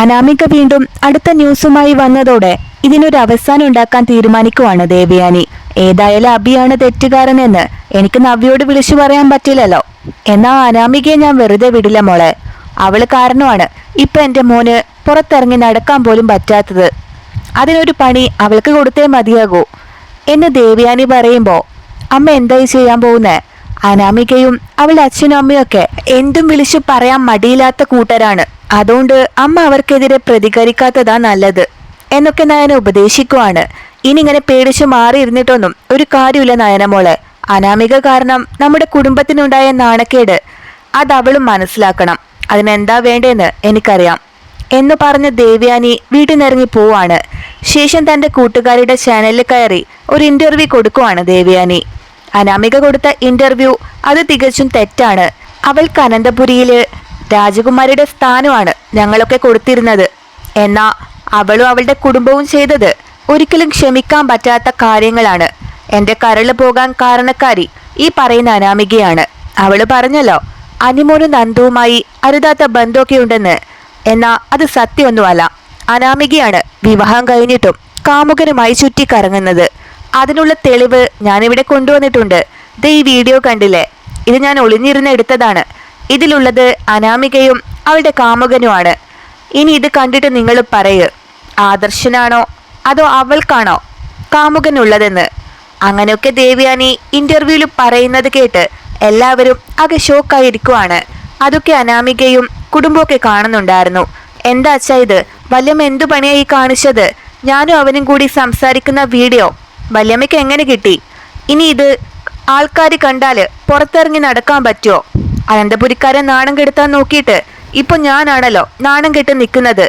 അനാമിക വീണ്ടും അടുത്ത ന്യൂസുമായി വന്നതോടെ ഇതിനൊരു അവസാനം ഉണ്ടാക്കാൻ തീരുമാനിക്കുവാണ് ദേവയാനി. ഏതായാലും അബിയാണ് തെറ്റുകാരനെന്ന് എനിക്ക് നവ്യോട് വിളിച്ചു പറയാൻ പറ്റില്ലല്ലോ. എന്നാ അനാമികയെ ഞാൻ വെറുതെ വിടില്ല മോളെ. അവൾ കാരണമാണ് ഇപ്പൊ എന്റെ മോന് പുറത്തിറങ്ങി നടക്കാൻ പോലും പറ്റാത്തത്. അതിനൊരു പണി അവൾക്ക് കൊടുത്തേ മതിയാകൂ. എന്ന് ദേവയാനി പറയുമ്പോ അമ്മ എന്തായി ചെയ്യാൻ പോകുന്നേ? അനാമികയും അവളുടെ അച്ഛനും അമ്മയും ഒക്കെ എന്തും വിളിച്ചു പറയാൻ മടിയില്ലാത്ത കൂട്ടരാണ്. അതുകൊണ്ട് അമ്മ അവർക്കെതിരെ പ്രതികരിക്കാത്തതാ നല്ലത് എന്നൊക്കെ നയന ഉപദേശിക്കുവാണ്. ഇനി ഇങ്ങനെ പേടിച്ചു മാറിയിരുന്നിട്ടൊന്നും ഒരു കാര്യമില്ല നയനമോളെ അനാമിക കാരണം നമ്മുടെ കുടുംബത്തിനുണ്ടായ നാണക്കേട്. അത് അവളും മനസ്സിലാക്കണം. അതിനെന്താ വേണ്ടതെന്ന് എനിക്കറിയാം. എന്ന് പറഞ്ഞ് ദേവ്യാനി വീട്ടിൽ നിന്നിറങ്ങി പോവാണ്. ശേഷം തന്റെ കൂട്ടുകാരിയുടെ ചാനലിൽ കയറി ഒരു ഇന്റർവ്യൂ കൊടുക്കുവാണ് ദേവ്യാനി. അനാമിക കൊടുത്ത ഇന്റർവ്യൂ അത് തികച്ചും തെറ്റാണ്. അവൾക്ക് അനന്തപുരിയിൽ രാജകുമാരിയുടെ സ്ഥാനമാണ് ഞങ്ങളൊക്കെ കൊടുത്തിരുന്നത്. എന്നാ അവളും അവളുടെ കുടുംബവും ചെയ്തത് ഒരിക്കലും ക്ഷമിക്കാൻ പറ്റാത്ത കാര്യങ്ങളാണ്. എന്റെ കരൾ പോകാൻ കാരണക്കാരി ഈ പറയുന്ന അനാമികയാണ്. അവൾ പറഞ്ഞല്ലോ അനിമോനും നന്ദവുമായി അരുതാത്ത ബന്ധമൊക്കെ ഉണ്ടെന്ന് എന്നാ അത് സത്യമൊന്നുമല്ല. അനാമികയാണ് വിവാഹം കഴിഞ്ഞിട്ടും കാമുകനുമായി ചുറ്റിക്കറങ്ങുന്നത്. അതിനുള്ള തെളിവ് ഞാനിവിടെ കൊണ്ടുവന്നിട്ടുണ്ട്. ദേ ഈ വീഡിയോ കണ്ടില്ലേ? ഇത് ഞാൻ ഒളിഞ്ഞിരുന്ന് എടുത്തതാണ്. ഇതിലുള്ളത് അനാമികയും അവളുടെ കാമുകനുമാണ്. ഇനി ഇത് കണ്ടിട്ട് നിങ്ങൾ പറയ് ആദർശനാണോ അതോ അവൾക്കാണോ കാമുകനുള്ളതെന്ന്. അങ്ങനെയൊക്കെ ദേവ്യാനി ഇന്റർവ്യൂവിൽ പറയുന്നത് കേട്ട് എല്ലാവരും ആകെ ഷോക്കായിരിക്കുവാണ് അതൊക്കെ അനാമികയും കുടുംബമൊക്കെ കാണുന്നുണ്ടായിരുന്നു. എന്താ അച്ഛാ ഇത്? വല്യമ്മ എന്തു പണിയായി കാണിച്ചത്? ഞാനും അവനും കൂടി സംസാരിക്കുന്ന വീഡിയോ വല്യമ്മയ്ക്ക് എങ്ങനെ കിട്ടി? ഇനി ഇത് ആൾക്കാർ കണ്ടാൽ പുറത്തിറങ്ങി നടക്കാൻ പറ്റുമോ അനന്തപുരിക്കാരെ നാണം കെടുത്താൻ നോക്കിയിട്ട് ഇപ്പൊ ഞാനാണല്ലോ നാണം കെട്ട് നിൽക്കുന്നത്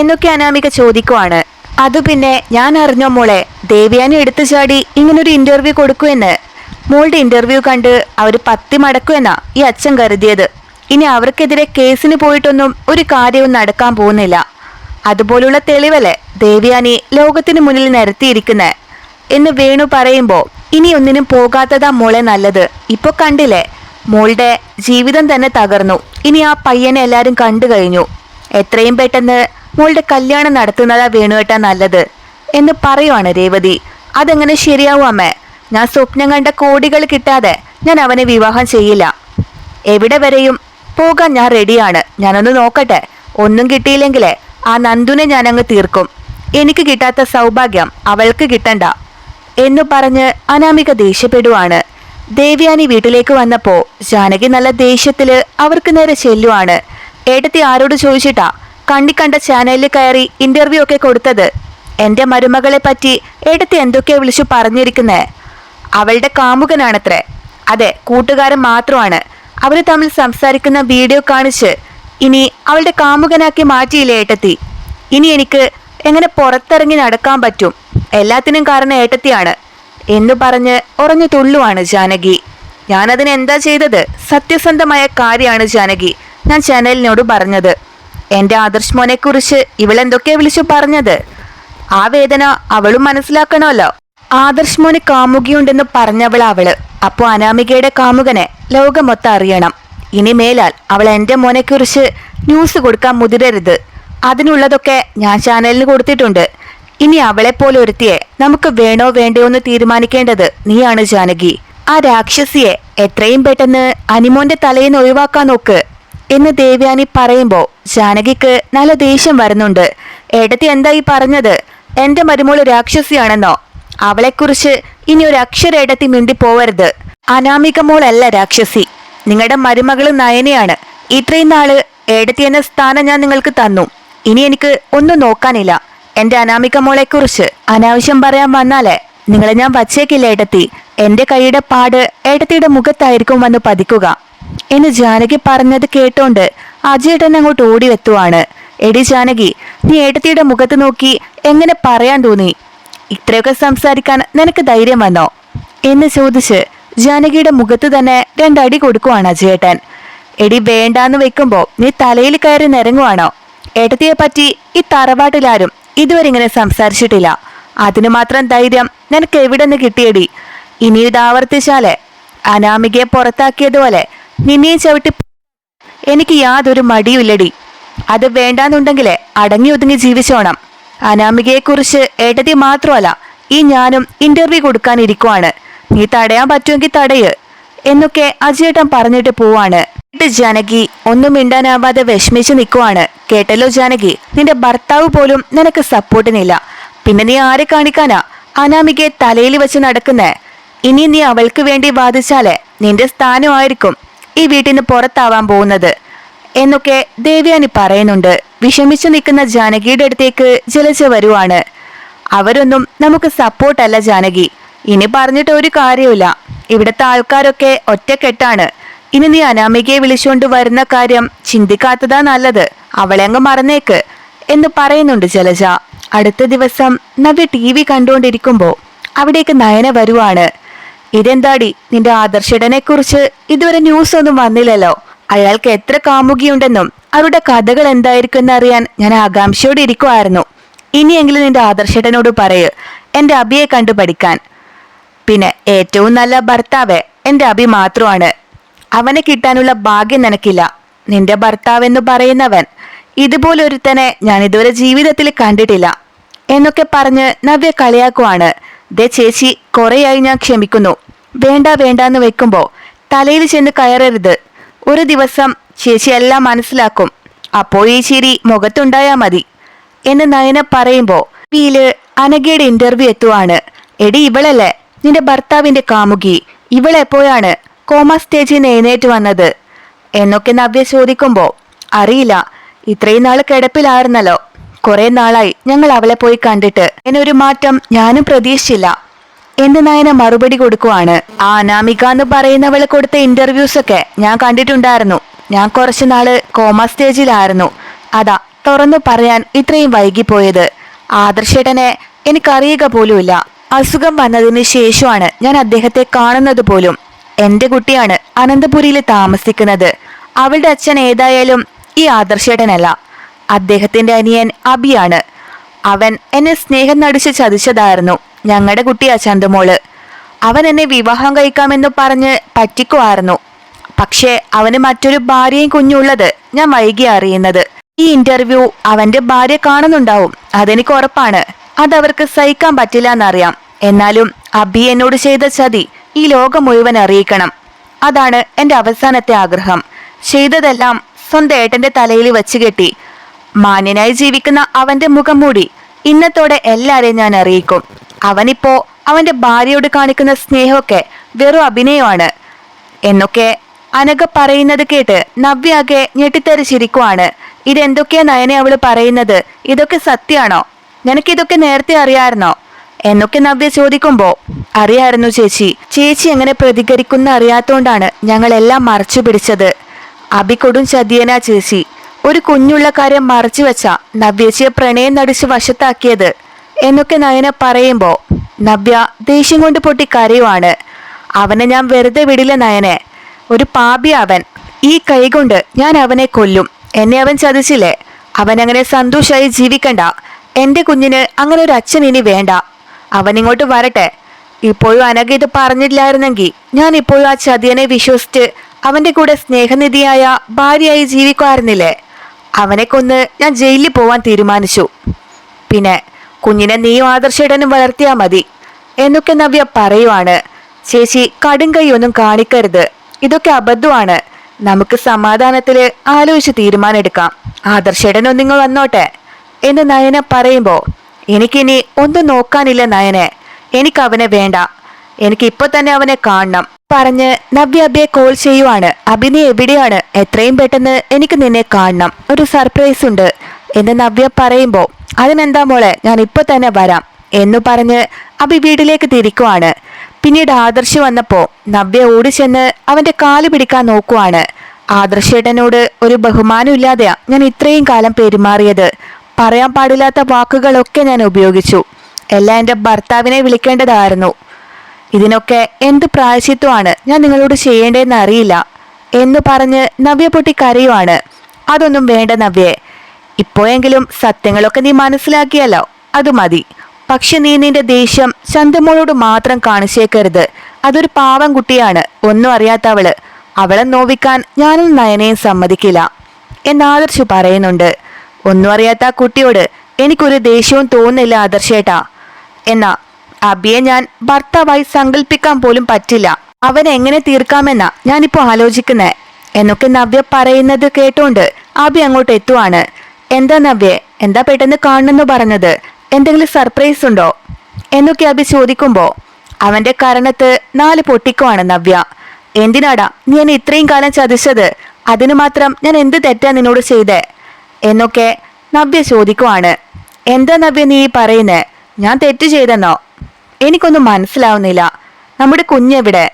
എന്നൊക്കെ അനാമിക ചോദിക്കുവാണ്. അത് പിന്നെ ഞാൻ അറിഞ്ഞോ മോളെ? ദേവ്യാനി എടുത്തു ചാടി ഇങ്ങനൊരു ഇന്റർവ്യൂ കൊടുക്കുമെന്ന് മോളുടെ ഇന്റർവ്യൂ കണ്ട് അവർ പത്തി മടക്കുമെന്നാ ഈ അച്ഛൻ കരുതിയത്. ഇനി അവർക്കെതിരെ കേസിന് പോയിട്ടൊന്നും ഒരു കാര്യവും നടക്കാൻ പോകുന്നില്ല. അതുപോലുള്ള തെളിവല്ലേ ദേവ്യാനി ലോകത്തിന് മുന്നിൽ നിരത്തിയിരിക്കുന്നത് എന്ന് വേണു പറയുമ്പോ ഇനി ഒന്നിനും പോകാത്തതാ മോളെ നല്ലത്. ഇപ്പൊ കണ്ടില്ലേ മോളുടെ ജീവിതം തന്നെ തകർന്നു. ഇനി ആ പയ്യനെ എല്ലാരും കണ്ടു കഴിഞ്ഞു. എത്രയും പെട്ടെന്ന് മോളുടെ കല്യാണം നടത്തുന്നതാ വേണുവേട്ടാ നല്ലത് എന്ന് പറയുവാണ് രേവതി. അതെങ്ങനെ ശരിയാവും അമ്മേ? ഞാൻ സ്വപ്നം കണ്ട കോടികൾ കിട്ടാതെ ഞാൻ അവനെ വിവാഹം ചെയ്യില്ല. എവിടെ വരെയും പോകാൻ ഞാൻ റെഡിയാണ്. ഞാനൊന്ന് നോക്കട്ടെ. ഒന്നും കിട്ടിയില്ലെങ്കിലേ ആ നന്ദുനെ ഞാൻ അങ്ങ് തീർക്കും. എനിക്ക് കിട്ടാത്ത സൗഭാഗ്യം അവൾക്ക് കിട്ടണ്ട എന്നു പറഞ്ഞ് അനാമിക ദേഷ്യപ്പെടുവാണ്. ദേവ്യാനി വീട്ടിലേക്ക് വന്നപ്പോ ജാനകി നല്ല ദേഷ്യത്തിൽ അവർക്ക് നേരെ ചെല്ലുവാണ്. ഏട്ടത്തി ആരോട് ചോദിച്ചിട്ടാ കണ്ട ചാനലിൽ കയറി ഇന്റർവ്യൂ ഒക്കെ കൊടുത്തത്. എന്റെ മരുമകളെ പറ്റി ഏട്ടത്തി എന്തൊക്കെയാ വിളിച്ചു പറഞ്ഞിരിക്കുന്നേ? അവളുടെ കാമുകനാണത്രേ. അതെ കൂട്ടുകാരൻ മാത്രമാണ്. അവർ തമ്മിൽ സംസാരിക്കുന്ന വീഡിയോ കാണിച്ച് ഇനി അവളുടെ കാമുകനാക്കി മാറ്റിയില്ലേ ഏട്ടത്തി? ഇനി എനിക്ക് എങ്ങനെ പുറത്തിറങ്ങി നടക്കാൻ പറ്റും? എല്ലാത്തിനും കാരണം ഏട്ടത്തിയാണ്. എന്നു പറഞ്ഞ് ഉറഞ്ഞു തുള്ളുവാണ് ജാനകി. ഞാനതിന് എന്താ ചെയ്തത്? സത്യസന്ധമായ കാര്യമാണ് ജാനകി. ഞാൻ ചാനലിനോട് പറഞ്ഞത്. എന്റെ ആദർശ് മോനെക്കുറിച്ച് ഇവളെന്തൊക്കെയാ വിളിച്ചു പറഞ്ഞത്? ആ വേദന അവളും മനസ്സിലാക്കണമല്ലോ. ആദർശ് മോന് കാമുകിയുണ്ടെന്ന് പറഞ്ഞവൾ അവൾ. അപ്പോൾ അനാമികയുടെ കാമുകനെ ലോകമൊത്തം അറിയണം. ഇനി മേലാൽ അവൾ എന്റെ മോനെക്കുറിച്ച് ന്യൂസ് കൊടുക്കാൻ മുതിരരുത്. അതിനുള്ളതൊക്കെ ഞാൻ ചാനലിന് കൊടുത്തിട്ടുണ്ട്. ഇനി അവളെ പോലെ ഒരുത്തിയെ നമുക്ക് വേണോ വേണ്ടോ എന്ന് തീരുമാനിക്കേണ്ടത് നീയാണ് ജാനകി. ആ രാക്ഷസിയെ എത്രയും പെട്ടെന്ന് അനിമോന്റെ തലയിൽ ഒഴിവാക്കാൻ നോക്ക് എന്ന് ദേവ്യാനി പറയുമ്പോ ജാനകിക്ക് നല്ല ദേഷ്യം വരുന്നുണ്ട്. എടത്തി എന്താ ഈ പറഞ്ഞത്? എന്റെ മരുമോൾ രാക്ഷസിയാണെന്നോ? അവളെക്കുറിച്ച് ഇനി ഒരു അക്ഷര എടത്തി മിണ്ടി പോവരുത്. അനാമിക മോളല്ല രാക്ഷസി. നിങ്ങളുടെ മരുമകൾ നയനയാണ്. ഇത്രയും നാൾ എടത്തി എന്ന സ്ഥാനം ഞാൻ നിങ്ങൾക്ക് തന്നു. ഇനി എനിക്ക് ഒന്നും നോക്കാനില്ല. എന്റെ അനാമിക മോളെ കുറിച്ച് അനാവശ്യം പറയാൻ വന്നാലേ നിങ്ങളെ ഞാൻ വച്ചേക്കില്ല ഏട്ടത്തി. എന്റെ കൈയുടെ പാട് ഏട്ടത്തിയുടെ മുഖത്തായിരിക്കും വന്ന് പതിക്കുക. എന്ന് ജാനകി പറഞ്ഞത് കേട്ടോണ്ട് അജയേട്ടൻ അങ്ങോട്ട് ഓടി എത്തുവാണ്. എടി ജാനകി നീ ഏട്ടത്തിയുടെ മുഖത്ത് നോക്കി എങ്ങനെ പറയാൻ തോന്നി? ഇത്രയൊക്കെ സംസാരിക്കാൻ നിനക്ക് ധൈര്യം വന്നോ? എന്ന് ചോദിച്ച് ജാനകിയുടെ മുഖത്ത് തന്നെ രണ്ടടി കൊടുക്കുവാണ് അജയേട്ടൻ. എടി വേണ്ടാന്ന് വെക്കുമ്പോ നീ തലയിൽ കയറി നിരങ്ങുവാണോ? ഏട്ടത്തിയെ പറ്റി ഈ തറവാട്ടിലാരും ഇതുവരെ ഇങ്ങനെ സംസാരിച്ചിട്ടില്ല. അതിനു മാത്രം ധൈര്യം നിനക്ക് എവിടെ നിന്ന് കിട്ടിയടി? ഇനി ഇത് ആവർത്തിച്ചാലേ? അനാമികയെ പുറത്താക്കിയതുപോലെ നിന്നെയും ചവിട്ടി എനിക്ക് യാതൊരു മടിയുമില്ലടി. അത് വേണ്ടാന്നുണ്ടെങ്കിലേ അടങ്ങി ഒതുങ്ങി ജീവിച്ചോണം. അനാമികയെക്കുറിച്ച് ഏട്ടതി മാത്രമല്ല ഈ ഞാനും ഇന്റർവ്യൂ കൊടുക്കാനിരിക്കുവാണ്. നീ തടയാൻ പറ്റുമെങ്കിൽ തടയ്. എന്നൊക്കെ അജിയേട്ടൻ പറഞ്ഞിട്ട് പോവാണ്. ജാനകി ഒന്നും മിണ്ടാനാവാതെ വിഷമിച്ച് നിൽക്കുവാണ് കേട്ടല്ലോ ജാനകി നിന്റെ ഭർത്താവ് പോലും നിനക്ക് സപ്പോർട്ടിനില്ല പിന്നെ നീ ആരെ കാണിക്കാനാ? അനാമികയെ തലയിൽ വെച്ച് നടക്കുന്നേ. ഇനി നീ അവൾക്ക് വേണ്ടി വാദിച്ചാലേ നിന്റെ സ്ഥാനമായിരിക്കും ഈ വീട്ടിന് പുറത്താവാൻ പോകുന്നത്. എന്നൊക്കെ ദേവ്യാനി പറയുന്നുണ്ട്. വിഷമിച്ചു നിൽക്കുന്ന ജാനകിയുടെ അടുത്തേക്ക് ജലജ വരുവാണ്. അവരൊന്നും നമുക്ക് സപ്പോർട്ടല്ല ജാനകി. ഇനി പറഞ്ഞിട്ട് ഒരു കാര്യമില്ല ഇവിടുത്തെ ആൾക്കാരൊക്കെ ഒറ്റക്കെട്ടാണ്. ഇനി നീ അനാമികയെ വിളിച്ചുകൊണ്ട് വരുന്ന കാര്യം ചിന്തിക്കാത്തതാ നല്ലത്. അവളെ അങ്ങ് മറന്നേക്ക് എന്ന് പറയുന്നുണ്ട് ജലജ. അടുത്ത ദിവസം നവ്യ ടി വി കണ്ടുകൊണ്ടിരിക്കുമ്പോ അവിടേക്ക് നയന വരുവാണ്. ഇതെന്താടി നിന്റെ ആദർശടനെ കുറിച്ച് ഇതുവരെ ന്യൂസ് ഒന്നും വന്നില്ലല്ലോ? അയാൾക്ക് എത്ര കാമുകിയുണ്ടെന്നും അവരുടെ കഥകൾ എന്തായിരിക്കും എന്നറിയാൻ ഞാൻ ആകാംക്ഷയോടെ ഇരിക്കുമായിരുന്നു ഇനിയെങ്കിലും നിന്റെ ആദർശടനോട് പറയ്. എന്റെ അബിയെ കണ്ടു പഠിക്കാൻ പിന്നെ ഏറ്റവും നല്ല ഭർത്താവ് എന്റെ അഭി മാത്രമാണ്. അവനെ കിട്ടാനുള്ള ഭാഗ്യം നിനക്കില്ല. നിന്റെ ഭർത്താവെന്ന് പറയുന്നവൻ ഇതുപോലൊരുത്തനെ ഞാൻ ഇതുവരെ ജീവിതത്തിൽ കണ്ടിട്ടില്ല. എന്നൊക്കെ പറഞ്ഞ് നവ്യ കളിയാക്കുവാണ്. ദേ ചേച്ചി കുറെയായി ഞാൻ ക്ഷമിക്കുന്നു. വേണ്ട വേണ്ട എന്ന് വെക്കുമ്പോ തലയിൽ ചെന്ന് കയറരുത്. ഒരു ദിവസം ചേച്ചി എല്ലാം മനസ്സിലാക്കും. അപ്പോൾ ഈ ചിരി മുഖത്തുണ്ടായാ മതി. എന്ന് നയന പറയുമ്പോൾ വീൽ അനഘയുടെ ഇന്റർവ്യൂ എത്തുവാണ്. എടി ഇവളല്ലേ? നിന്റെ ഭർത്താവിന്റെ കാമുകി. ഇവളെപ്പോഴാണ് കോമ സ്റ്റേജിൽ എഴുന്നേറ്റ് വന്നത്? എന്നൊക്കെ നവ്യ ചോദിക്കുമ്പോ അറിയില്ല ഇത്രയും നാൾ കിടപ്പിലായിരുന്നല്ലോ. കുറെ നാളായി ഞങ്ങൾ അവളെ പോയി കണ്ടിട്ട്. എന്നൊരു മാറ്റം ഞാനും പ്രതീക്ഷിച്ചില്ല. എന്ന് നയന മറുപടി കൊടുക്കുവാണ്. ആ അനാമിക എന്ന് പറയുന്നവൾ കൊടുത്ത ഇന്റർവ്യൂസ് ഒക്കെ ഞാൻ കണ്ടിട്ടുണ്ടായിരുന്നു. ഞാൻ കുറച്ചു നാൾ കോമ സ്റ്റേജിലായിരുന്നു. അതാ തുറന്നു പറയാൻ ഇത്രയും വൈകിപ്പോയത്. ആദർശേട്ടനെ എനിക്കറിയുക പോലുമില്ല. അസുഖം വന്നതിന് ശേഷമാണ് ഞാൻ അദ്ദേഹത്തെ കാണുന്നത് പോലും. എന്റെ കുട്ടിയാണ് അനന്തപുരിയിൽ താമസിക്കുന്നത്. അവളുടെ അച്ഛൻ ഏതായാലും ഈ ആദർശേട്ടനല്ല. അദ്ദേഹത്തിന്റെ അനിയൻ അബിയാണ്. അവൻ എന്നെ സ്നേഹം നടിച്ച് ചതിച്ചതായിരുന്നു ഞങ്ങളുടെ കുട്ടിയാ ചന്തുമോൾ. അവൻ എന്നെ വിവാഹം കഴിക്കാമെന്ന് പറഞ്ഞ് പറ്റിക്കുമായിരുന്നു പക്ഷേ അവന് മറ്റൊരു ഭാര്യയും കുഞ്ഞുള്ളത് ഞാൻ വൈകി അറിയുന്നത്. ഈ ഇന്റർവ്യൂ അവന്റെ ഭാര്യ കാണുന്നുണ്ടാവും. അതെനിക്ക് ഉറപ്പാണ്. അതവർക്ക് സഹിക്കാൻ പറ്റില്ല എന്നറിയാം എന്നാലും അബി എന്നോട് ചെയ്ത ചതി ഈ ലോകം മുഴുവൻ അറിയിക്കണം. അതാണ് എന്റെ അവസാനത്തെ ആഗ്രഹം. ചെയ്തതെല്ലാം സ്വന്തം ഏട്ടന്റെ തലയിൽ വെച്ച് കെട്ടി. മാന്യനായി ജീവിക്കുന്ന അവന്റെ മുഖം മൂടി ഇന്നത്തോടെ എല്ലാരെയും ഞാൻ അറിയിക്കും. അവനിപ്പോ അവന്റെ ഭാര്യയോട് കാണിക്കുന്ന സ്നേഹമൊക്കെ വെറും അഭിനയമാണ്. എന്നൊക്കെ അനക പറയുന്നത് കേട്ട് നവ്യാകെ ഞെട്ടിത്തെറിച്ചിരിക്കുവാണ്. ഇതെന്തൊക്കെയാ നയനെ അവൾ പറയുന്നത്? ഇതൊക്കെ സത്യാണോ? നിനക്കിതൊക്കെ നേരത്തെ അറിയാമായിരുന്നോ എന്നൊക്കെ നവ്യ ചോദിക്കുമ്പോ അറിയായിരുന്നു ചേച്ചി. ചേച്ചി എങ്ങനെ പ്രതികരിക്കുന്ന അറിയാത്തോണ്ടാണ് ഞങ്ങളെല്ലാം മറച്ചു പിടിച്ചത്. അബിക്കൊടും ചതിയനാ ചേച്ചി. ഒരു കുഞ്ഞുള്ള കാര്യം മറച്ചു വെച്ച നവ്യച്ചിയെ പ്രണയം നടിച്ച് വശത്താക്കിയത്. എന്നൊക്കെ നയന പറയുമ്പോ നവ്യ ദേഷ്യം കൊണ്ട് പൊട്ടി കരയുവാണ്. അവനെ ഞാൻ വെറുതെ വിടില്ല നയനെ. ഒരു പാപി അവൻ. ഈ കൈകൊണ്ട് ഞാൻ അവനെ കൊല്ലും. എന്നെ അവൻ ചതിച്ചില്ലേ? അവൻ അങ്ങനെ സന്തോഷമായി ജീവിക്കണ്ട. എന്റെ കുഞ്ഞിന് അങ്ങനെ ഒരു അച്ഛൻ ഇനി വേണ്ട. അവൻ ഇങ്ങോട്ട് വരട്ടെ. ഇപ്പോഴും അനഘ ഇത് പറഞ്ഞില്ലായിരുന്നെങ്കിൽ ഞാൻ ഇപ്പോഴും ആ ചതിയനെ വിശ്വസിച്ച് അവന്റെ കൂടെ സ്നേഹനിധിയായ ഭാര്യയായി ജീവിക്കുമായിരുന്നില്ലേ? അവനെ കൊന്ന് ഞാൻ ജയിലിൽ പോവാൻ തീരുമാനിച്ചു. പിന്നെ കുഞ്ഞിനെ നീയും ആദർശേടനും വളർത്തിയാ മതി. എന്നൊക്കെ നവ്യ പറയുവാണ്. ചേച്ചി കടും കൈയൊന്നും കാണിക്കരുത്. ഇതൊക്കെ അബദ്ധമാണ്. നമുക്ക് സമാധാനത്തിൽ ആലോചിച്ച് തീരുമാനമെടുക്കാം. ആദർശേടൻ ഒന്നിങ്ങ് വന്നോട്ടെ. എന്ന് നയന പറയുമ്പോ എനിക്കിനി ഒന്നും നോക്കാനില്ല നയനെ. എനിക്ക് അവനെ വേണ്ട. എനിക്ക് ഇപ്പൊ തന്നെ അവനെ കാണണം. പറഞ്ഞ് നവ്യ അബിയെ കോൾ ചെയ്യുവാണ്. അബി നീ എവിടെയാണ്? എത്രയും പെട്ടെന്ന് എനിക്ക് നിന്നെ കാണണം. ഒരു സർപ്രൈസ് ഉണ്ട്. എന്ന് നവ്യ പറയുമ്പോ അതിനെന്താ മോളെ? ഞാൻ ഇപ്പൊ തന്നെ വരാം. എന്നു പറഞ്ഞ് അബി വീട്ടിലേക്ക് തിരിക്കുവാണ്. പിന്നീട് ആദർശ് വന്നപ്പോ നവ്യ ഓടിച്ചെന്ന് അവന്റെ കാൽ പിടിക്കാൻ നോക്കുവാണ്. ആദർശേട്ടനോട് ഒരു ബഹുമാനം ഇല്ലാതെയാ ഞാൻ ഇത്രയും കാലം പെരുമാറിയത്. പറയാൻ പാടില്ലാത്ത വാക്കുകളൊക്കെ ഞാൻ ഉപയോഗിച്ചു. എല്ലാം എന്റെ ഭർത്താവിനെ വിളിക്കേണ്ടതായിരുന്നു. ഇതിനൊക്കെ എന്ത് പ്രായശിത്വമാണ് ഞാൻ നിങ്ങളോട് ചെയ്യേണ്ടതെന്ന് അറിയില്ല. എന്ന് പറഞ്ഞ് നവ്യ പൊട്ടി കരയുവാണ്. അതൊന്നും വേണ്ട നവ്യെ. ഇപ്പോഴെങ്കിലും സത്യങ്ങളൊക്കെ നീ മനസ്സിലാക്കിയല്ലോ. അത് മതി. പക്ഷെ നീ നിന്റെ ദേഷ്യം ചന്തമോളോട് മാത്രം കാണിച്ചേക്കരുത്. അതൊരു പാവം കുട്ടിയാണ്. ഒന്നും അറിയാത്തവൾ. അവളെ നോവിക്കാൻ ഞാനും നയനയും സമ്മതിക്കില്ല. എന്ന് ആദർശ് പറയുന്നുണ്ട്. ഒന്നും അറിയാത്ത ആ കുട്ടിയോട് എനിക്കൊരു ദേഷ്യവും തോന്നില്ല ആദർശേട്ടാ. എന്നാ അബിയെ ഞാൻ ഭർത്താവായി സങ്കല്പിക്കാൻ പോലും പറ്റില്ല. അവനെ എങ്ങനെ തീർക്കാമെന്നാ ഞാനിപ്പോ ആലോചിക്കുന്നേ. എന്നൊക്കെ നവ്യ പറയുന്നത് കേട്ടോണ്ട് അബി അങ്ങോട്ട് എത്തുവാണ്. എന്താ നവ്യെ എന്താ പെട്ടെന്ന് കാണണമെന്ന് പറഞ്ഞത്? എന്തെങ്കിലും സർപ്രൈസ് ഉണ്ടോ? എന്നൊക്കെ അബി ചോദിക്കുമ്പോ അവന്റെ കരണത്ത് നാല് പൊട്ടിക്കുവാണ് നവ്യ. എന്തിനാടാ നീ എന്നെ ഇത്രയും കാലം ചതിച്ചത്? അതിനു മാത്രം ഞാൻ എന്ത് തെറ്റാ നിന്നോട് ചെയ്തേ? എന്നൊക്കെ നവ്യ ചോദിക്കുവാണ്. എന്താ നവ്യ നീ പറയുന്നേ? ഞാൻ തെറ്റ് ചെയ്തെന്നോ? എനിക്കൊന്നും മനസ്സിലാവുന്നില്ല. നമ്മുടെ കുഞ്ഞെവിടെ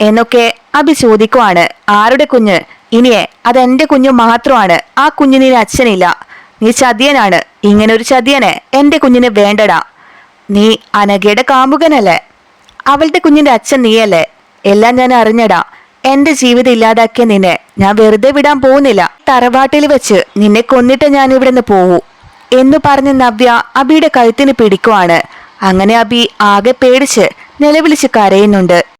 എന്നൊക്കെ അഭി ചോദിക്കുവാണ്. ആരുടെ കുഞ്ഞ്? ഇനിയെ അതെന്റെ കുഞ്ഞു മാത്രമാണ്. ആ കുഞ്ഞിന് അച്ഛനില്ല. നീ ചതിയനാണ്. ഇങ്ങനെ ഒരു ചതിയനെ എന്റെ കുഞ്ഞിന് വേണ്ടടാ. നീ അനഘയുടെ കാമുകനല്ലേ? അവളുടെ കുഞ്ഞിന്റെ അച്ഛൻ നീയല്ലേ? എല്ലാം ഞാൻ അറിഞ്ഞടാ. എന്റെ ജീവിതം ഇല്ലാതാക്കിയ നിന്നെ ഞാൻ വെറുതെ വിടാൻ പോകുന്നില്ല. തറവാട്ടിൽ വെച്ച് നിന്നെ കൊന്നിട്ട് ഞാൻ ഇവിടെ നിന്ന് പോവൂ. എന്നു പറഞ്ഞ് നവ്യ അബിയുടെ കഴുത്തിന് പിടിക്കുവാണ്. അങ്ങനെ അബി ആകെ പേടിച്ച് നിലവിളിച്ച് കരയുന്നുണ്ട്.